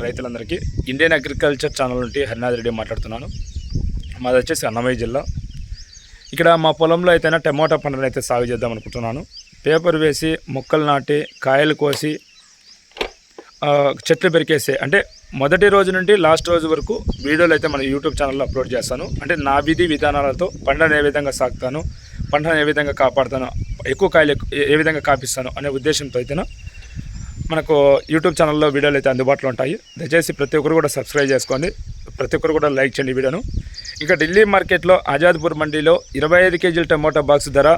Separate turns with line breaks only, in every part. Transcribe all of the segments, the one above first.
రైతులందరికీ Indian agriculture channel నుండి హరినాథ్ రెడ్డి మాట్లాడుతున్నాను. మాది వచ్చేసి అన్నమయ్య జిల్లా. ఇక్కడ మా పొలంలో అయితేనే టమోటా పంటను అయితే సాగు చేద్దాం అనుకుంటున్నాను. పేపర్ వేసి మొక్కలు నాటి కాయలు కోసి చెట్లు పెరికేసే అంటే మొదటి రోజు నుండి లాస్ట్ రోజు వరకు వీడియోలు అయితే మన యూట్యూబ్ ఛానల్లో అప్లోడ్ చేస్తాను. అంటే నా విధి విధానాలతో పంటను ఏ విధంగా సాగుతాను పంటను ఏ విధంగా కాపాడుతాను ఎక్కువ కాయలు ఏ- ఏ విధంగా కాపిస్తాను అనే ఉద్దేశంతో అయితేనే మనకు యూట్యూబ్ ఛానల్లో వీడియోలు అయితే అందుబాటులో ఉంటాయి. దయచేసి ప్రతి ఒక్కరు కూడా సబ్స్క్రైబ్ చేసుకోండి. ప్రతి ఒక్కరు కూడా లైక్ చేయండి వీడియోను. ఇంకా ఢిల్లీ మార్కెట్లో ఆజాద్పూర్ మండీలో ఇరవై ఐదు కేజీల టమోటా బాక్స్ ధర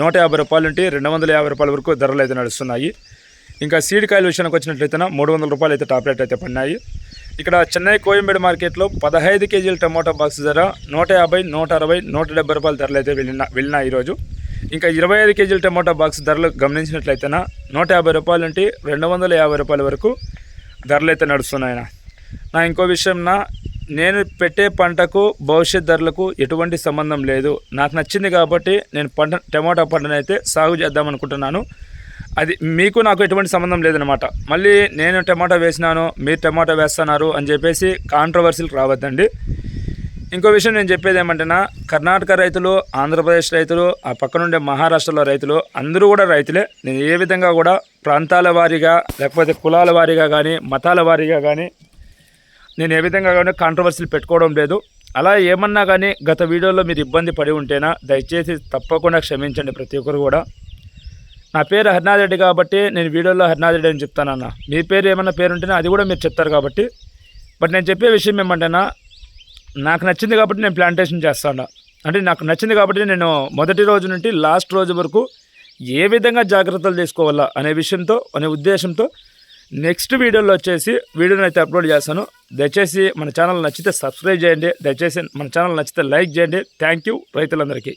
నూట యాభై రూపాయల నుండి రెండు వందల యాభై రూపాయల వరకు ధరలు అయితే నడుస్తున్నాయి. ఇంకా సీడ్ కాయల విషయానికి వచ్చినట్లయితే మూడు వందల రూపాయలు అయితే టాప్ రేట్ అయితే పడినాయి. ఇక్కడ చెన్నై కోయంబేడు మార్కెట్లో పదహైదు కేజీల టమోటా బాక్స్ ధర నూట యాభై నూట అరవై నూట డెబ్బై రూపాయల ధరలు అయితే వెళ్ళిన వెళ్ళినాయి ఈరోజు. ఇంకా ఇరవై ఐదు కేజీల టమాటా బాక్స్ ధరలు గమనించినట్లయితే నూట యాభై రూపాయల నుండి రెండు వందల యాభై రూపాయల వరకు ధరలు అయితే నడుస్తున్నాయన. నా. ఇంకో విషయం నా నేను పెట్టే పంటకు భవిష్యత్ ధరలకు ఎటువంటి సంబంధం లేదు. నాకు నచ్చింది కాబట్టి నేను పంట టమాటా పంటను అయితే సాగు చేద్దాం అనుకుంటున్నాను. అది మీకు నాకు ఎటువంటి సంబంధం లేదనమాట మళ్ళీ నేను టమాటా వేసినాను మీరు టమాటా వేస్తున్నారు అని చెప్పేసి కాంట్రవర్సీలకు రావద్దండి. ఇంకో విషయం నేను చెప్పేది ఏమంటేనా కర్ణాటక రైతులు ఆంధ్రప్రదేశ్ రైతులు ఆ పక్కనుండే మహారాష్ట్రలో రైతులు అందరూ కూడా రైతులే. నేను ఏ విధంగా కూడా ప్రాంతాల వారీగా లేకపోతే కులాల వారీగా కానీ మతాల వారీగా కానీ నేను ఏ విధంగా కానీ కాంట్రవర్సీలు పెట్టుకోవడం లేదు. అలా ఏమన్నా కానీ గత వీడియోలో మీరు ఇబ్బంది పడి ఉంటేనా దయచేసి తప్పకుండా క్షమించండి ప్రతి ఒక్కరు కూడా. నా పేరు హరినాథ్ రెడ్డి కాబట్టి నేను వీడియోలో హరినాథ్ రెడ్డి అని చెప్తానన్న. మీ పేరు ఏమన్నా పేరు ఉంటేనే అది కూడా మీరు చెప్తారు కాబట్టి. బట్ నేను చెప్పే విషయం ఏమంటేనా నాకు నచ్చింది కాబట్టి నేను ప్లాంటేషన్ చేస్తాను. అంటే నాకు నచ్చింది కాబట్టి నేను మొదటి రోజు నుండి లాస్ట్ రోజు వరకు ఏ విధంగా జాగ్రత్తలు తీసుకోవాలా అనే విషయంతో అనే ఉద్దేశంతో నెక్స్ట్ వీడియోలో వచ్చేసి వీడియోని అయితే అప్లోడ్ చేస్తాను. దయచేసి మన ఛానల్ నచ్చితే సబ్స్క్రైబ్ చేయండి. దయచేసి మన ఛానల్ నచ్చితే లైక్ చేయండి. థ్యాంక్ యూ రైతులందరికీ.